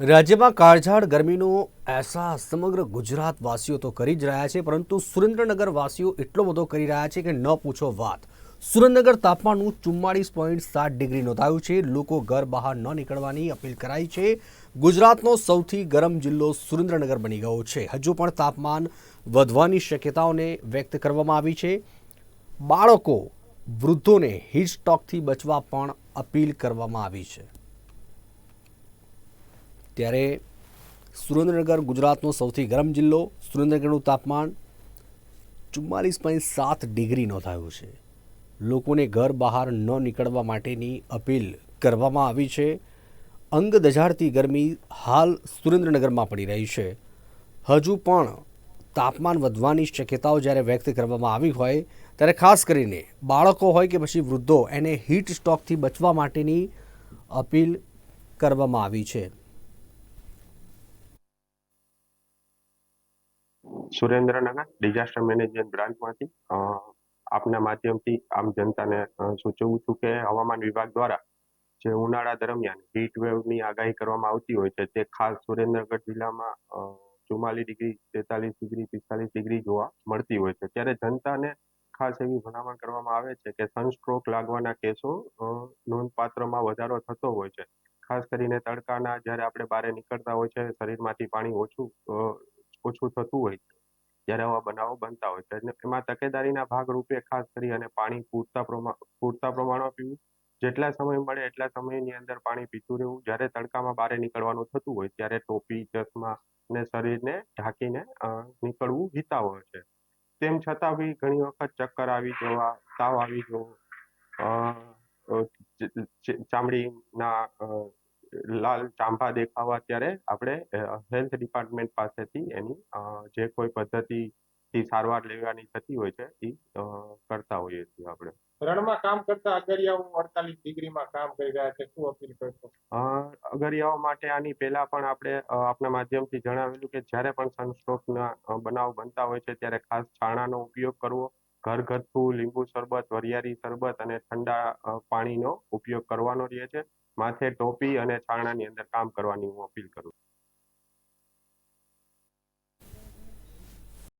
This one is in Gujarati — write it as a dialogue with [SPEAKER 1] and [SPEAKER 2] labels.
[SPEAKER 1] રાજ્યમાં કાળઝાળ ગરમીનો અહેસાસ સમગ્ર ગુજરાતવાસીઓ તો કરી જ રહ્યા છે, પરંતુ સુરેન્દ્રનગર વાસીઓ એટલો બધો કરી રહ્યા છે કે ન પૂછો વાત. સુરેન્દ્રનગર તાપમાનનું ચુમ્માળીસ પોઈન્ટ સાત ડિગ્રી નોંધાયું છે, લોકો ઘર બહાર ન નીકળવાની અપીલ કરાઈ છે. ગુજરાતનો સૌથી ગરમ જિલ્લો સુરેન્દ્રનગર બની ગયો છે. હજુ પણ તાપમાન વધવાની શક્યતાઓને વ્યક્ત કરવામાં આવી છે. બાળકો, વૃદ્ધોને હીટ સ્ટ્રોકથી બચવા પણ અપીલ કરવામાં આવી છે. ત્યારે સુરેન્દ્રનગર ગુજરાતનો સૌથી ગરમ જિલ્લો, સુરેન્દ્રનગરનું તાપમાન ચુમ્માલીસ પોઈન્ટ સાત ડિગ્રી નોંધાયું છે. લોકોને ઘર બહાર ન નીકળવા માટેની અપીલ કરવામાં આવી છે. અંગ દઝાડતી ગરમી હાલ સુરેન્દ્રનગરમાં પડી રહી છે. હજુ પણ તાપમાન વધવાની શક્યતાઓ જ્યારે વ્યક્ત કરવામાં આવી હોય, ત્યારે ખાસ કરીને બાળકો હોય કે પછી વૃદ્ધો, એને હીટ સ્ટોકથી બચવા માટેની અપીલ કરવામાં આવી છે.
[SPEAKER 2] સુરેન્દ્રનગર ડિઝાસ્ટર મેનેજમેન્ટ બ્રાન્ચમાંથી આપના માધ્યમથી આમ જનતાને સૂચવું છું કે હવામાન વિભાગ દ્વારા જે ઉનાળા દરમિયાન હીટ વેવની આગાહી કરવામાં આવતી હોય છે, તે ખાસ સુરેન્દ્રનગર જિલ્લામાં ચુમ્માલીસ ડિગ્રી, તેતાલીસ ડિગ્રી, પિસ્તાલીસ ડિગ્રી જોવા મળતી હોય છે. ત્યારે જનતાને ખાસ એવી ભલામણ કરવામાં આવે છે કે સનસ્ટ્રોક લાગવાના કેસો નોંધપાત્રમાં વધારો થતો હોય છે. ખાસ કરીને તડકાના જ્યારે આપણે બહાર નીકળતા હોય છે, શરીરમાંથી પાણી ઓછું ઓછું થતું હોય જ્યારે આવા બનાવો બનતા હોય છે. એમાં તકેદારીના ભાગરૂપે ખાસ કરી અને પાણી પૂરતા પ્રમાણ પૂરતા પ્રમાણમાં પીવું. જેટલા સમય મળે એટલા સમયની અંદર પાણી પીતું રહેવું. જ્યારે તડકામાં બહાર નીકળવાનું થતું હોય ત્યારે ટોપી, ચશ્મા ને શરીરને ઢાંકીને નીકળવું હિતાવહ છે. તેમ છતાં બી ઘણી વખત ચક્કર આવી જવા, તાવ આવી જવો ચામડીના લાલ ચાંપા દેખાવા ત્યારે આપણે હેલ્થ ડિપાર્ટમેન્ટ પાસેથી એની જે કોઈ પદ્ધતિથી સારવાર લેવાની થતી હોય છે એ કરતા હોઈએ છીએ આપણે.
[SPEAKER 3] રણમાં કામ કરતા અગરિયાઓ અડતાલીસ ડિગ્રીમાં કામ કરી રહ્યા છે શું અપીલ કરશો?
[SPEAKER 2] અગરિયાઓ માટે આની પહેલા પણ આપણે આપણા આપના માધ્યમથી જણાવેલું કે જ્યારે પણ સનસ્ટ્રોકના બનાવ બનતા હોય છે ત્યારે ખાસ છાણાનો ઉપયોગ કરવો ઘરગથ્થુ લીંબુ શરબત વરિયાળી શરબત અને ઠંડા પાણીનો ઉપયોગ કરવાનો રહે છે. માથે ટોપી અને છાણાની અંદર કામ કરવાની હું અપીલ કરું